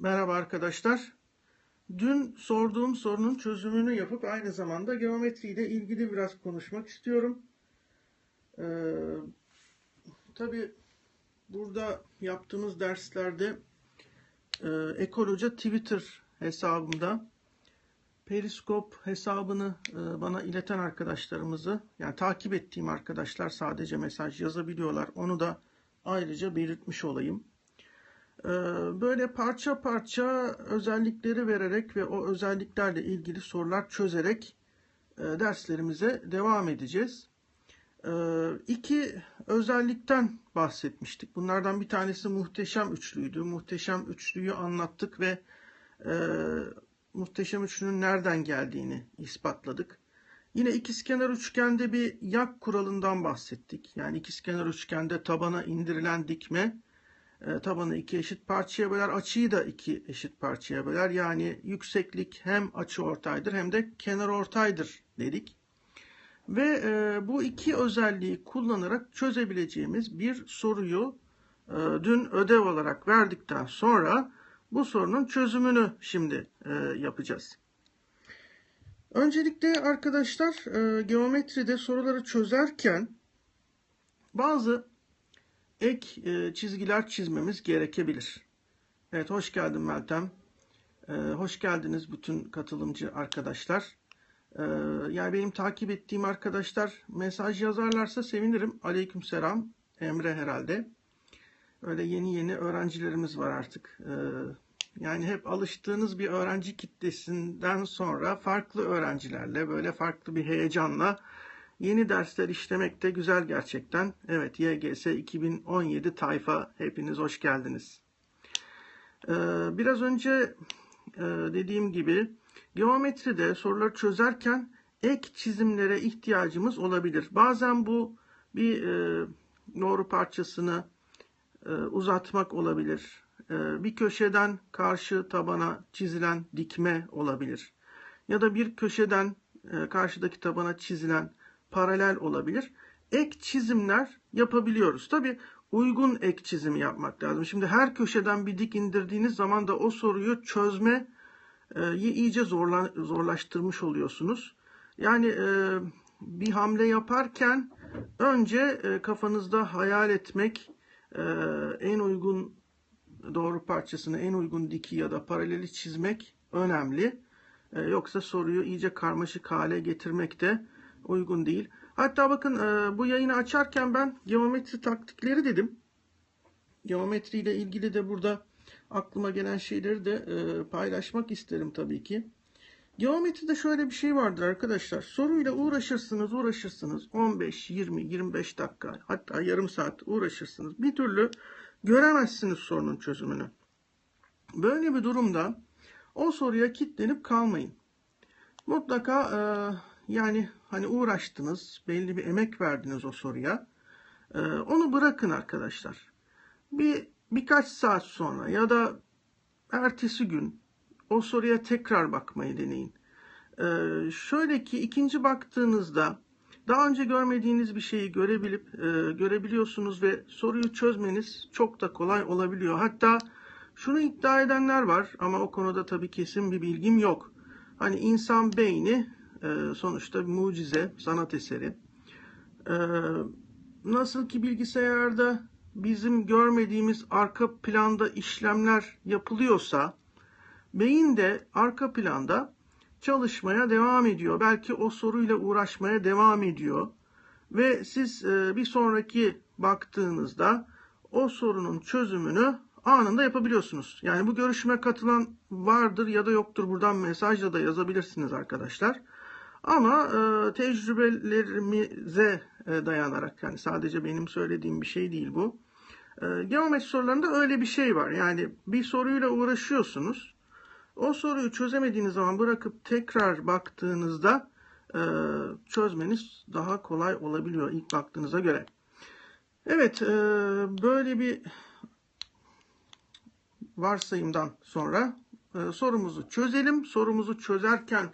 Merhaba arkadaşlar. Dün sorduğum sorunun çözümünü yapıp aynı zamanda geometriyle ilgili biraz konuşmak istiyorum. Ee, tabii burada yaptığımız derslerde e, Ekol Hoca Twitter hesabımda Periskop hesabını e, bana ileten arkadaşlarımızı, yani takip ettiğim arkadaşlar sadece mesaj yazabiliyorlar. Onu da ayrıca belirtmiş olayım. Ee, Böyle parça parça özellikleri vererek ve o özelliklerle ilgili sorular çözerek e, derslerimize devam edeceğiz. Ee, İki özellikten bahsetmiştik. Bunlardan bir tanesi muhteşem üçlüydü. Muhteşem üçlüyü anlattık ve e, muhteşem üçlünün nereden geldiğini ispatladık. Yine ikizkenar üçgende bir yak kuralından bahsettik. Yani ikizkenar üçgende tabana indirilen dikme e, tabanı iki eşit parçaya böler. Açıyı da iki eşit parçaya böler. Yani yükseklik hem açı ortaydır hem de kenar ortaydır dedik. Ve e, bu iki özelliği kullanarak çözebileceğimiz bir soruyu e, dün ödev olarak verdikten sonra bu sorunun çözümünü şimdi e, yapacağız. Öncelikle arkadaşlar e, geometride soruları çözerken bazı ek e, çizgiler çizmemiz gerekebilir. Evet hoş geldin Meltem. E, hoş geldiniz bütün katılımcı arkadaşlar. E, yani benim takip ettiğim arkadaşlar mesaj yazarlarsa sevinirim. Aleykümselam. Emre herhalde. Öyle yeni yeni öğrencilerimiz var artık. E, yani hep alıştığınız bir öğrenci kitlesinden sonra farklı öğrencilerle böyle farklı bir heyecanla Yeni dersler işlemek de güzel gerçekten. Evet YGS 2017 tayfa hepiniz hoş geldiniz. Ee, biraz önce e, dediğim gibi geometride soruları çözerken ek çizimlere ihtiyacımız olabilir. Bazen bu bir e, doğru parçasını e, uzatmak olabilir. Bir köşeden karşı tabana çizilen dikme olabilir. Ya da bir köşeden karşıdaki tabana çizilen paralel olabilir. Ek çizimler yapabiliyoruz. Tabi uygun ek çizimi yapmak lazım. Şimdi her köşeden bir dik indirdiğiniz zaman da o soruyu çözme e, iyice zorla, zorlaştırmış oluyorsunuz. Yani e, bir hamle yaparken önce e, kafanızda hayal etmek e, en uygun doğru parçasını, en uygun diki ya da paraleli çizmek önemli. E, yoksa soruyu iyice karmaşık hale getirmek de uygun değil. Hatta bakın e, bu yayını açarken ben geometri taktikleri dedim. Geometri ile ilgili de burada aklıma gelen şeyleri de e, paylaşmak isterim tabii ki. Geometride şöyle bir şey vardır arkadaşlar. Soruyla uğraşırsınız, uğraşırsınız. 15, 20, 25 dakika hatta yarım saat uğraşırsınız. Bir türlü göremezsiniz sorunun çözümünü. Böyle bir durumda o soruya kilitlenip kalmayın. Mutlaka e, yani hani uğraştınız, belli bir emek verdiniz o soruya. Ee, onu bırakın arkadaşlar. Bir birkaç saat sonra ya da ertesi gün o soruya tekrar bakmayı deneyin. Ee, şöyle ki ikinci baktığınızda daha önce görmediğiniz bir şeyi görebilip e, görebiliyorsunuz ve soruyu çözmeniz çok da kolay olabiliyor. Hatta şunu iddia edenler var ama o konuda tabii kesin bir bilgim yok. Hani insan beyni e, sonuçta mucize, sanat eseri. E, nasıl ki bilgisayarda bizim görmediğimiz arka planda işlemler yapılıyorsa, beyin de arka planda çalışmaya devam ediyor. Belki o soruyla uğraşmaya devam ediyor. Ve siz e, bir sonraki baktığınızda o sorunun çözümünü anında yapabiliyorsunuz. Yani bu görüşme katılan vardır ya da yoktur. Buradan mesajla da yazabilirsiniz arkadaşlar. Ama e, tecrübelerimize e, dayanarak yani sadece benim söylediğim bir şey değil bu. E, geometri sorularında öyle bir şey var. Yani bir soruyla uğraşıyorsunuz. O soruyu çözemediğiniz zaman bırakıp tekrar baktığınızda e, çözmeniz daha kolay olabiliyor ilk baktığınıza göre. Evet, e, böyle bir varsayımdan sonra e, sorumuzu çözelim. Sorumuzu çözerken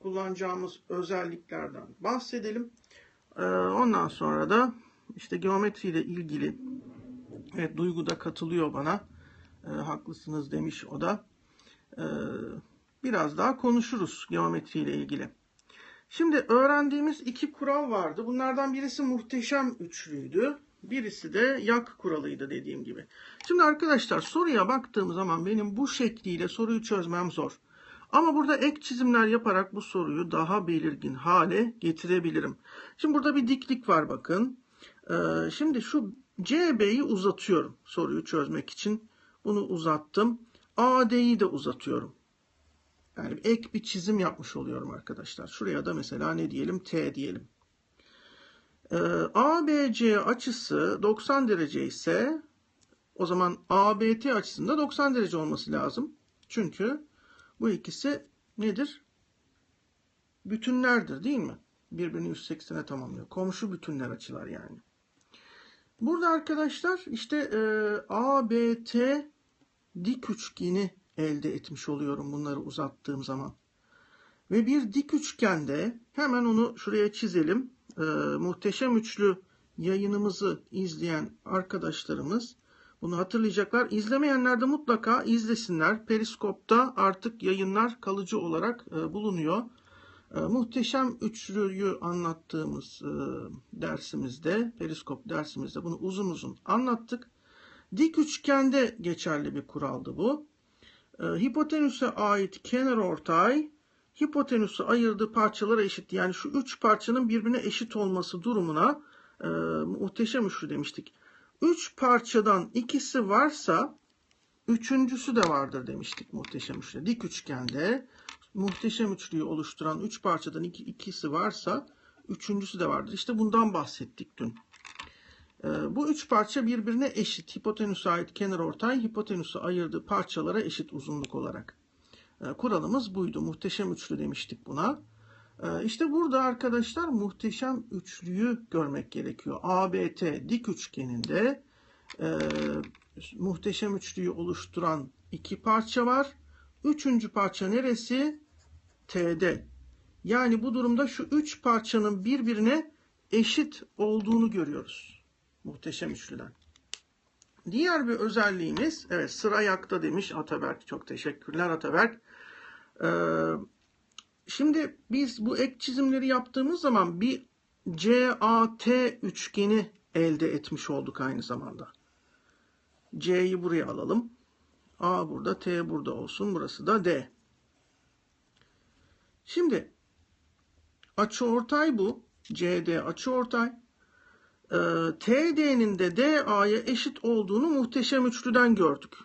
kullanacağımız özelliklerden bahsedelim. Ee, ondan sonra da işte geometri ile ilgili evet Duygu da katılıyor bana. E, haklısınız demiş o da. E, biraz daha konuşuruz geometri ile ilgili. Şimdi öğrendiğimiz iki kural vardı. Bunlardan birisi muhteşem üçlüydü. Birisi de yak kuralıydı dediğim gibi. Şimdi arkadaşlar soruya baktığım zaman benim bu şekliyle soruyu çözmem zor. Ama burada ek çizimler yaparak bu soruyu daha belirgin hale getirebilirim. Şimdi burada bir diklik var bakın. Ee, şimdi şu CB'yi uzatıyorum soruyu çözmek için. Bunu uzattım. AD'yi de uzatıyorum. Yani ek bir çizim yapmış oluyorum arkadaşlar. Şuraya da mesela ne diyelim? T diyelim. Ee, ABC açısı 90 derece ise o zaman ABT açısında 90 derece olması lazım. Çünkü bu ikisi nedir? Bütünlerdir değil mi? Birbirini 180'e tamamlıyor. Komşu bütünler açılar yani. Burada arkadaşlar işte e, ABT dik üçgeni elde etmiş oluyorum bunları uzattığım zaman. Ve bir dik üçgende hemen onu şuraya çizelim. E, muhteşem üçlü yayınımızı izleyen arkadaşlarımız bunu hatırlayacaklar. İzlemeyenler de mutlaka izlesinler. Periskop'ta artık yayınlar kalıcı olarak e, bulunuyor. E, muhteşem üçlüyü anlattığımız e, dersimizde, periskop dersimizde bunu uzun uzun anlattık. Dik üçgende geçerli bir kuraldı bu. E, hipotenüse ait kenar ortay hipotenüsü ayırdığı parçalara eşit. Yani şu üç parçanın birbirine eşit olması durumuna e, muhteşem üçlü demiştik. Üç parçadan ikisi varsa üçüncüsü de vardır demiştik muhteşem üçlü. Dik üçgende muhteşem üçlüyü oluşturan üç parçadan iki, ikisi varsa üçüncüsü de vardır. İşte bundan bahsettik dün. Ee, bu üç parça birbirine eşit. Hipotenüse ait kenar ortay hipotenüsü ayırdığı parçalara eşit uzunluk olarak. Ee, kuralımız buydu. Muhteşem üçlü demiştik buna. Ee, işte burada arkadaşlar muhteşem üçlüyü görmek gerekiyor. ABT dik üçgeninde e, muhteşem üçlüyü oluşturan iki parça var. Üçüncü parça neresi? T'de. Yani bu durumda şu üç parçanın birbirine eşit olduğunu görüyoruz. Muhteşem üçlüden. Diğer bir özelliğimiz, evet sıra yakta demiş Ataberk. Çok teşekkürler Ataberk. Ee, şimdi biz bu ek çizimleri yaptığımız zaman bir CAT üçgeni elde etmiş olduk aynı zamanda. C'yi buraya alalım. A burada, T burada olsun. Burası da D. Şimdi açıortay bu. CD açıortay. Ee, TD'nin de DA'ya eşit olduğunu muhteşem üçlüden gördük.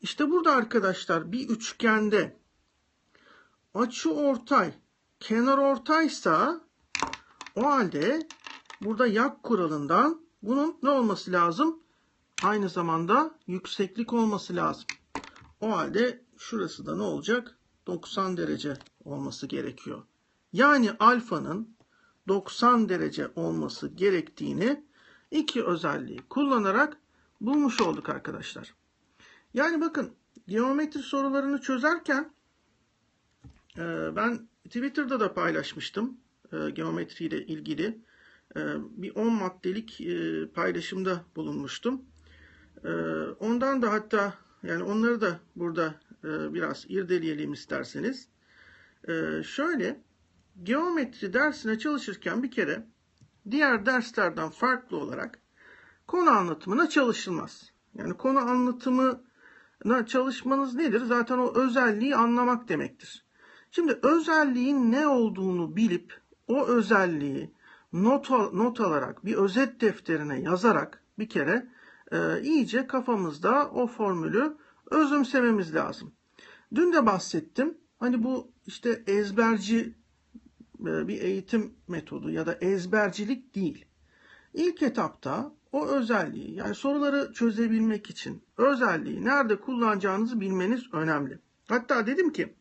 İşte burada arkadaşlar bir üçgende açı ortay kenar ortaysa o halde burada yak kuralından bunun ne olması lazım? Aynı zamanda yükseklik olması lazım. O halde şurası da ne olacak? 90 derece olması gerekiyor. Yani alfanın 90 derece olması gerektiğini iki özelliği kullanarak bulmuş olduk arkadaşlar. Yani bakın geometri sorularını çözerken ben Twitter'da da paylaşmıştım e, geometri ile ilgili. E, bir 10 maddelik paylaşımda bulunmuştum. Ondan da hatta yani onları da burada biraz irdeleyelim isterseniz. Şöyle geometri dersine çalışırken bir kere diğer derslerden farklı olarak konu anlatımına çalışılmaz. Yani konu anlatımına çalışmanız nedir? Zaten o özelliği anlamak demektir. Şimdi özelliğin ne olduğunu bilip o özelliği not, not alarak bir özet defterine yazarak bir kere e, iyice kafamızda o formülü özümsememiz lazım. Dün de bahsettim. Hani bu işte ezberci e, bir eğitim metodu ya da ezbercilik değil. İlk etapta o özelliği yani soruları çözebilmek için özelliği nerede kullanacağınızı bilmeniz önemli. Hatta dedim ki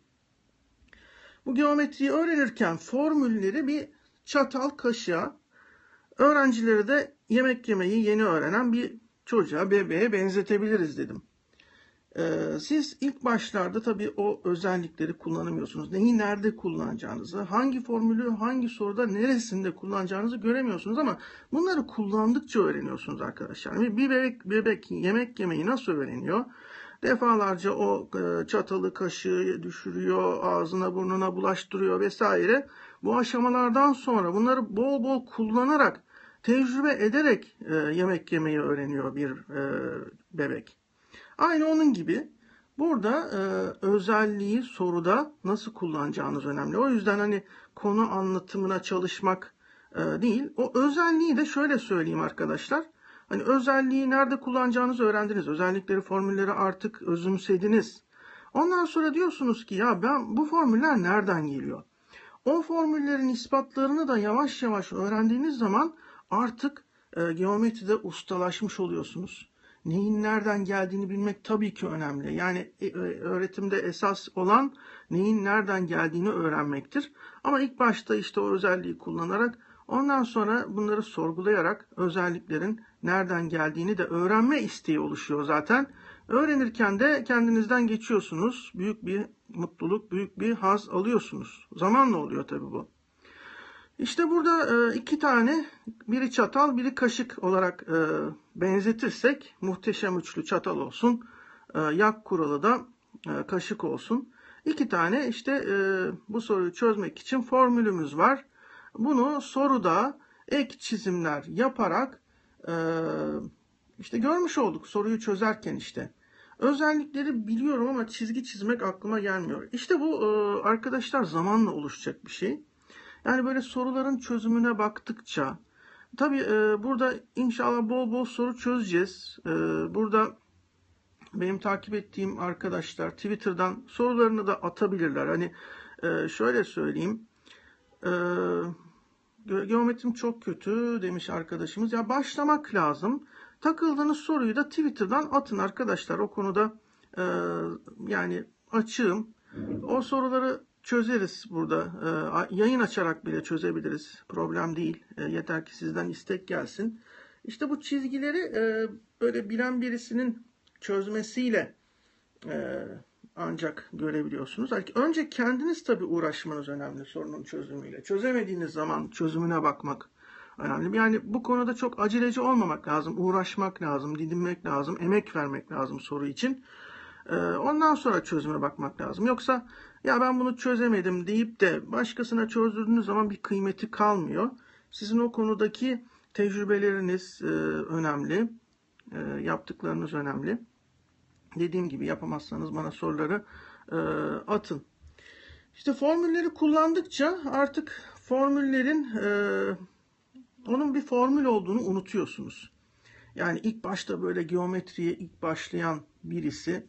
bu geometriyi öğrenirken formülleri bir çatal kaşığa öğrencileri de yemek yemeyi yeni öğrenen bir çocuğa, bebeğe benzetebiliriz dedim. Ee, siz ilk başlarda tabii o özellikleri kullanamıyorsunuz. Neyi nerede kullanacağınızı, hangi formülü hangi soruda neresinde kullanacağınızı göremiyorsunuz ama bunları kullandıkça öğreniyorsunuz arkadaşlar. Bir bebek, bebek yemek yemeyi nasıl öğreniyor? Defalarca o e, çatalı kaşığı düşürüyor, ağzına burnuna bulaştırıyor vesaire. Bu aşamalardan sonra bunları bol bol kullanarak, tecrübe ederek e, yemek yemeyi öğreniyor bir e, bebek. Aynı onun gibi burada özelliği soruda nasıl kullanacağınız önemli. O yüzden hani konu anlatımına çalışmak değil, o özelliği de şöyle söyleyeyim arkadaşlar. Hani özelliği nerede kullanacağınızı öğrendiniz. Özellikleri, formülleri artık özümsediniz. Ondan sonra diyorsunuz ki ya ben bu formüller nereden geliyor? O formüllerin ispatlarını da yavaş yavaş öğrendiğiniz zaman artık e, geometride ustalaşmış oluyorsunuz. Neyin nereden geldiğini bilmek tabii ki önemli. Yani e, e, öğretimde esas olan neyin nereden geldiğini öğrenmektir. Ama ilk başta işte o özelliği kullanarak ondan sonra bunları sorgulayarak özelliklerin nereden geldiğini de öğrenme isteği oluşuyor zaten. Öğrenirken de kendinizden geçiyorsunuz. Büyük bir mutluluk, büyük bir haz alıyorsunuz. Zamanla oluyor tabii bu. İşte burada e, iki tane, biri çatal, biri kaşık olarak e, benzetirsek muhteşem üçlü çatal olsun, e, yak kuralı da kaşık olsun. İki tane işte bu soruyu çözmek için formülümüz var. Bunu soruda ek çizimler yaparak işte görmüş olduk soruyu çözerken işte. Özellikleri biliyorum ama çizgi çizmek aklıma gelmiyor. İşte bu arkadaşlar zamanla oluşacak bir şey. Yani böyle soruların çözümüne baktıkça tabii e, burada inşallah bol bol soru çözeceğiz. E, burada benim takip ettiğim arkadaşlar Twitter'dan sorularını da atabilirler. Hani e, şöyle söyleyeyim. E, geometrim çok kötü demiş arkadaşımız. Ya başlamak lazım. Takıldığınız soruyu da Twitter'dan atın arkadaşlar. O konuda e, yani açığım. O soruları çözeriz burada. E, yayın açarak bile çözebiliriz. Problem değil. E, yeter ki sizden istek gelsin. İşte bu çizgileri e, böyle bilen birisinin çözmesiyle e, ancak görebiliyorsunuz. Önce kendiniz tabii uğraşmanız önemli sorunun çözümüyle. Çözemediğiniz zaman çözümüne bakmak önemli. Yani bu konuda çok aceleci olmamak lazım. Uğraşmak lazım, didinmek lazım, emek vermek lazım soru için. Ee, ondan sonra çözüme bakmak lazım. Yoksa ya ben bunu çözemedim deyip de başkasına çözdürdüğünüz zaman bir kıymeti kalmıyor. Sizin o konudaki tecrübeleriniz e, önemli. E, yaptıklarınız önemli. Dediğim gibi yapamazsanız bana soruları e, atın. İşte formülleri kullandıkça artık formüllerin onun bir formül olduğunu unutuyorsunuz. Yani ilk başta böyle geometriye ilk başlayan birisi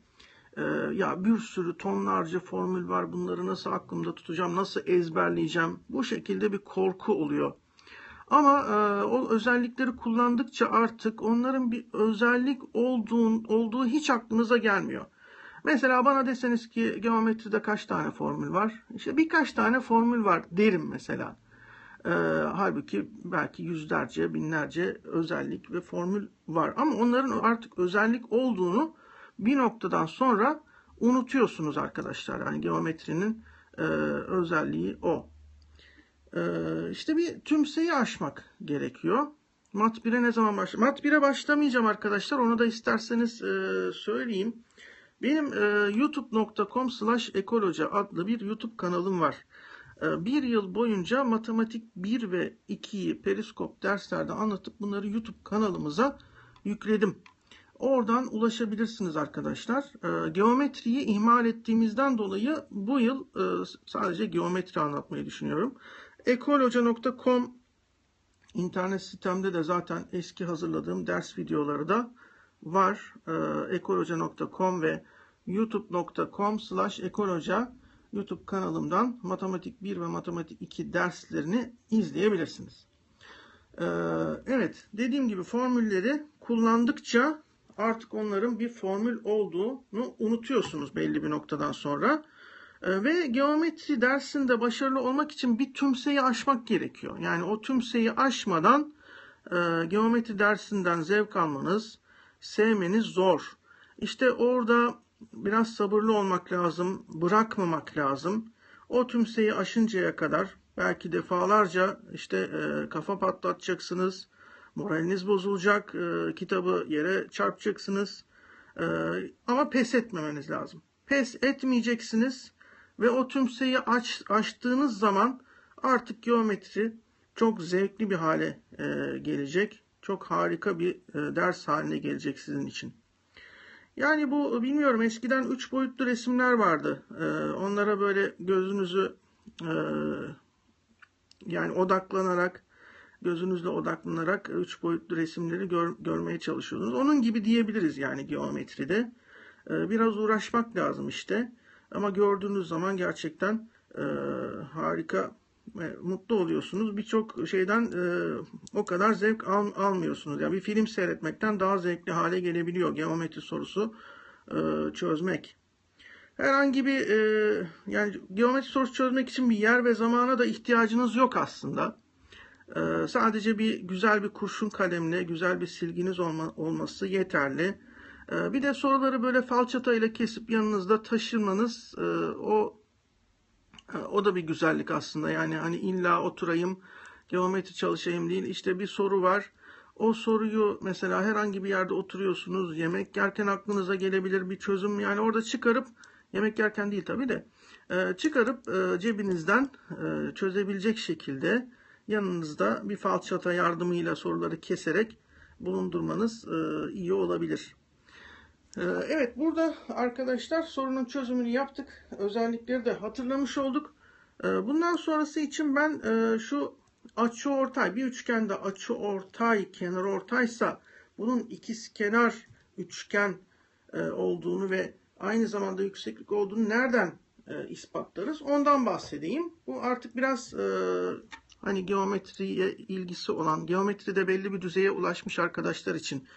ee, ya bir sürü tonlarca formül var bunları nasıl aklımda tutacağım, nasıl ezberleyeceğim bu şekilde bir korku oluyor. Ama e, o özellikleri kullandıkça artık onların bir özellik olduğun, olduğu hiç aklınıza gelmiyor. Mesela bana deseniz ki geometride kaç tane formül var? İşte birkaç tane formül var derim mesela. E, halbuki belki yüzlerce, binlerce özellik ve formül var. Ama onların artık özellik olduğunu bir noktadan sonra unutuyorsunuz arkadaşlar. Yani geometrinin e, özelliği o. E, işte bir tümseyi aşmak gerekiyor. Mat 1'e ne zaman başlayacağım? Mat 1'e başlamayacağım arkadaşlar. Onu da isterseniz e, söyleyeyim. Benim e, youtube.com slash ekoloca adlı bir YouTube kanalım var. E, bir yıl boyunca matematik 1 ve 2'yi periskop derslerde anlatıp bunları YouTube kanalımıza yükledim. Oradan ulaşabilirsiniz arkadaşlar. Geometriyi ihmal ettiğimizden dolayı bu yıl sadece geometri anlatmayı düşünüyorum. ekolhoca.com internet sitemde de zaten eski hazırladığım ders videoları da var. E, ve youtube.com slash ekolhoca YouTube kanalımdan matematik 1 ve matematik 2 derslerini izleyebilirsiniz. Ee, evet dediğim gibi formülleri kullandıkça artık onların bir formül olduğunu unutuyorsunuz belli bir noktadan sonra. Ee, ve geometri dersinde başarılı olmak için bir tümseyi aşmak gerekiyor. Yani o tümseyi aşmadan e, geometri dersinden zevk almanız, sevmeniz zor. İşte orada biraz sabırlı olmak lazım, bırakmamak lazım. O tümseyi aşıncaya kadar belki defalarca işte e, kafa patlatacaksınız, Moraliniz bozulacak, e, kitabı yere çarpacaksınız. Ee, ama pes etmemeniz lazım. Pes etmeyeceksiniz ve o tümseyi aç, açtığınız zaman artık geometri çok zevkli bir hale e, gelecek. Çok harika bir e, ders haline gelecek sizin için. Yani bu bilmiyorum eskiden üç boyutlu resimler vardı. E, onlara böyle gözünüzü e, yani odaklanarak gözünüzle odaklanarak üç boyutlu resimleri gör, görmeye çalışıyordunuz. Onun gibi diyebiliriz yani geometride. E, biraz uğraşmak lazım işte. Ama gördüğünüz zaman gerçekten e, harika ve mutlu oluyorsunuz. Birçok şeyden e, o kadar zevk al, almıyorsunuz. Yani bir film seyretmekten daha zevkli hale gelebiliyor geometri sorusu e, çözmek. Herhangi bir e, yani geometri sorusu çözmek için bir yer ve zamana da ihtiyacınız yok aslında. E, sadece bir güzel bir kurşun kalemle, güzel bir silginiz olma, olması yeterli. E, bir de soruları böyle falçatayla kesip yanınızda taşımanız e, o o da bir güzellik aslında. Yani hani illa oturayım, geometri çalışayım değil. İşte bir soru var. O soruyu mesela herhangi bir yerde oturuyorsunuz. Yemek yerken aklınıza gelebilir bir çözüm. Yani orada çıkarıp yemek yerken değil tabii de e, çıkarıp e, cebinizden e, çözebilecek şekilde yanınızda bir falçata yardımıyla soruları keserek bulundurmanız iyi olabilir. Ee, evet burada arkadaşlar sorunun çözümünü yaptık. Özellikleri de hatırlamış olduk. Ee, bundan sonrası için ben e, şu açı ortay bir üçgende açı ortay kenar ortaysa bunun ikiz kenar üçgen e, olduğunu ve aynı zamanda yükseklik olduğunu nereden e, ispatlarız? Ondan bahsedeyim. Bu artık biraz hani geometriye ilgisi olan, geometride belli bir düzeye ulaşmış arkadaşlar için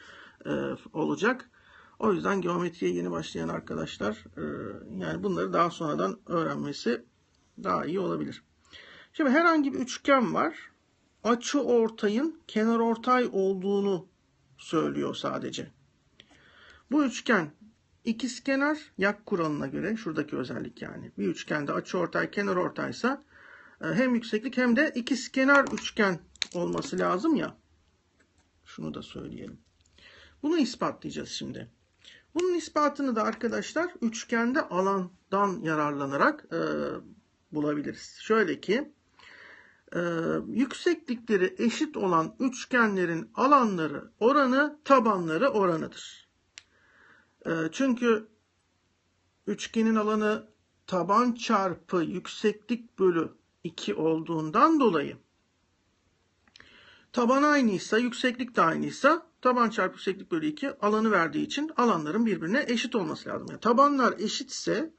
olacak. O yüzden geometriye yeni başlayan arkadaşlar e, yani bunları daha sonradan öğrenmesi daha iyi olabilir. Şimdi herhangi bir üçgen var. Açı ortayın kenar ortay olduğunu söylüyor sadece. Bu üçgen ikizkenar yak kuralına göre şuradaki özellik yani. Bir üçgende açı ortay kenar ortaysa e, hem yükseklik hem de ikizkenar üçgen olması lazım ya. Şunu da söyleyelim. Bunu ispatlayacağız şimdi. Bunun ispatını da arkadaşlar üçgende alandan yararlanarak e, bulabiliriz. Şöyle ki e, yükseklikleri eşit olan üçgenlerin alanları oranı tabanları oranıdır. E, çünkü üçgenin alanı taban çarpı yükseklik bölü 2 olduğundan dolayı taban aynıysa yükseklik de aynıysa Taban çarpı yükseklik bölü 2 alanı verdiği için alanların birbirine eşit olması lazım. Yani tabanlar eşitse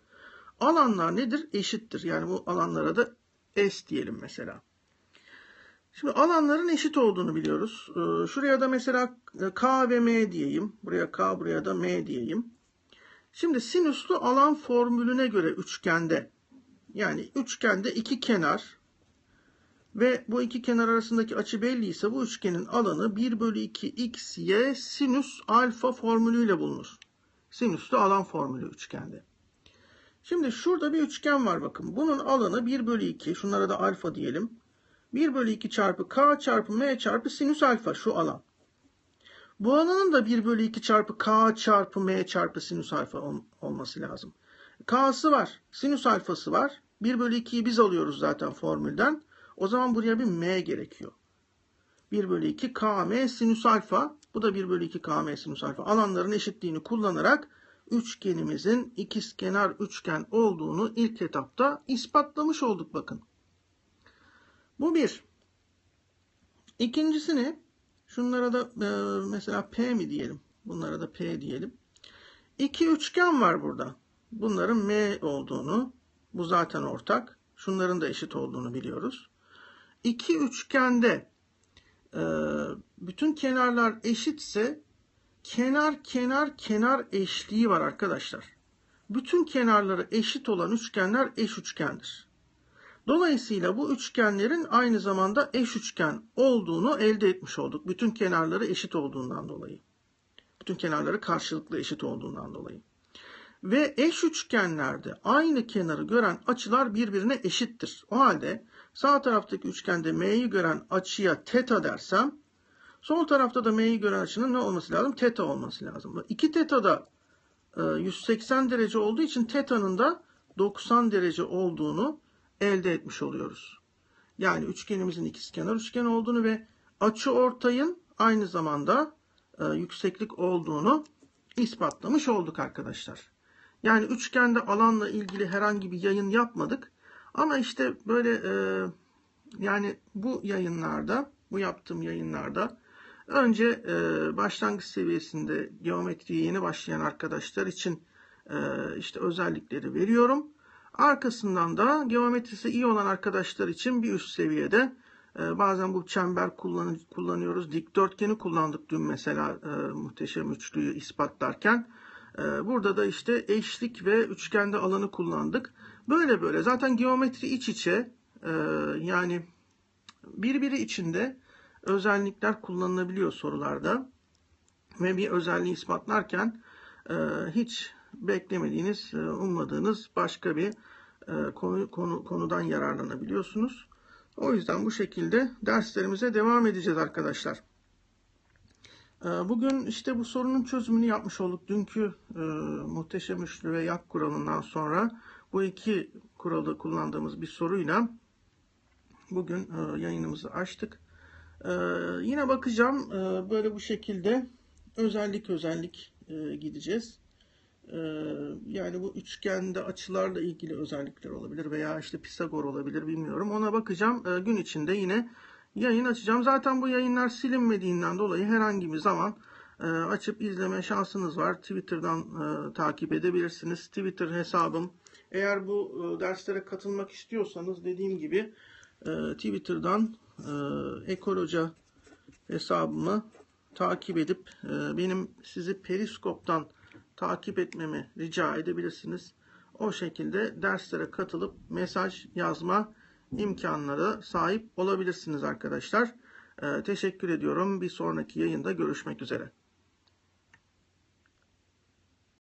alanlar nedir? Eşittir. Yani bu alanlara da S diyelim mesela. Şimdi alanların eşit olduğunu biliyoruz. Ee, şuraya da mesela K ve M diyeyim. Buraya K, buraya da M diyeyim. Şimdi sinüslü alan formülüne göre üçgende yani üçgende iki kenar ve bu iki kenar arasındaki açı belli ise bu üçgenin alanı 1 bölü 2 x y sinüs alfa formülüyle bulunur. Sinüslü alan formülü üçgende. Şimdi şurada bir üçgen var bakın. Bunun alanı 1 bölü 2. Şunlara da alfa diyelim. 1 bölü 2 çarpı k çarpı m çarpı sinüs alfa şu alan. Bu alanın da 1 bölü 2 çarpı k çarpı m çarpı sinüs alfa olması lazım. K'sı var. Sinüs alfası var. 1 bölü 2'yi biz alıyoruz zaten formülden. O zaman buraya bir m gerekiyor. 1 bölü 2 km sinüs alfa. Bu da 1 bölü 2 km sinüs alfa. Alanların eşitliğini kullanarak üçgenimizin ikizkenar üçgen olduğunu ilk etapta ispatlamış olduk bakın. Bu bir. İkincisi ne? Şunlara da e, mesela P mi diyelim? Bunlara da P diyelim. İki üçgen var burada. Bunların M olduğunu, bu zaten ortak. Şunların da eşit olduğunu biliyoruz iki üçgende e, bütün kenarlar eşitse kenar kenar kenar eşliği var arkadaşlar. Bütün kenarları eşit olan üçgenler eş üçgendir. Dolayısıyla bu üçgenlerin aynı zamanda eş üçgen olduğunu elde etmiş olduk. Bütün kenarları eşit olduğundan dolayı. Bütün kenarları karşılıklı eşit olduğundan dolayı. Ve eş üçgenlerde aynı kenarı gören açılar birbirine eşittir. O halde Sağ taraftaki üçgende M'yi gören açıya teta dersem sol tarafta da M'yi gören açının ne olması lazım? Teta olması lazım. İki teta da e, 180 derece olduğu için teta'nın da 90 derece olduğunu elde etmiş oluyoruz. Yani üçgenimizin ikizkenar üçgen olduğunu ve açı ortayın aynı zamanda e, yükseklik olduğunu ispatlamış olduk arkadaşlar. Yani üçgende alanla ilgili herhangi bir yayın yapmadık. Ama işte böyle e, yani bu yayınlarda, bu yaptığım yayınlarda önce e, başlangıç seviyesinde geometriye yeni başlayan arkadaşlar için e, işte özellikleri veriyorum. Arkasından da geometrisi iyi olan arkadaşlar için bir üst seviyede e, bazen bu çember kullan, kullanıyoruz. Dikdörtgeni kullandık dün mesela e, muhteşem üçlüyü ispatlarken. E, burada da işte eşlik ve üçgende alanı kullandık. Böyle böyle zaten geometri iç içe e, yani birbiri içinde özellikler kullanılabiliyor sorularda. Ve bir özelliği ispatlarken e, hiç beklemediğiniz, e, ummadığınız başka bir e, konu, konu konudan yararlanabiliyorsunuz. O yüzden bu şekilde derslerimize devam edeceğiz arkadaşlar. E, bugün işte bu sorunun çözümünü yapmış olduk. Dünkü e, muhteşem üçlü ve yak kuralından sonra bu iki kuralı kullandığımız bir soruyla bugün e, yayınımızı açtık. E, yine bakacağım e, böyle bu şekilde özellik özellik gideceğiz. Yani bu üçgende açılarla ilgili özellikler olabilir veya işte Pisagor olabilir bilmiyorum. Ona bakacağım. Gün içinde yine yayın açacağım. Zaten bu yayınlar silinmediğinden dolayı herhangi bir zaman açıp izleme şansınız var. Twitter'dan takip edebilirsiniz. Twitter hesabım. Eğer bu e, derslere katılmak istiyorsanız dediğim gibi Twitter'dan Ekoloca hesabımı takip edip benim sizi Periskop'tan takip etmemi rica edebilirsiniz. O şekilde derslere katılıp mesaj yazma imkanları sahip olabilirsiniz arkadaşlar. Teşekkür ediyorum. Bir sonraki yayında görüşmek üzere.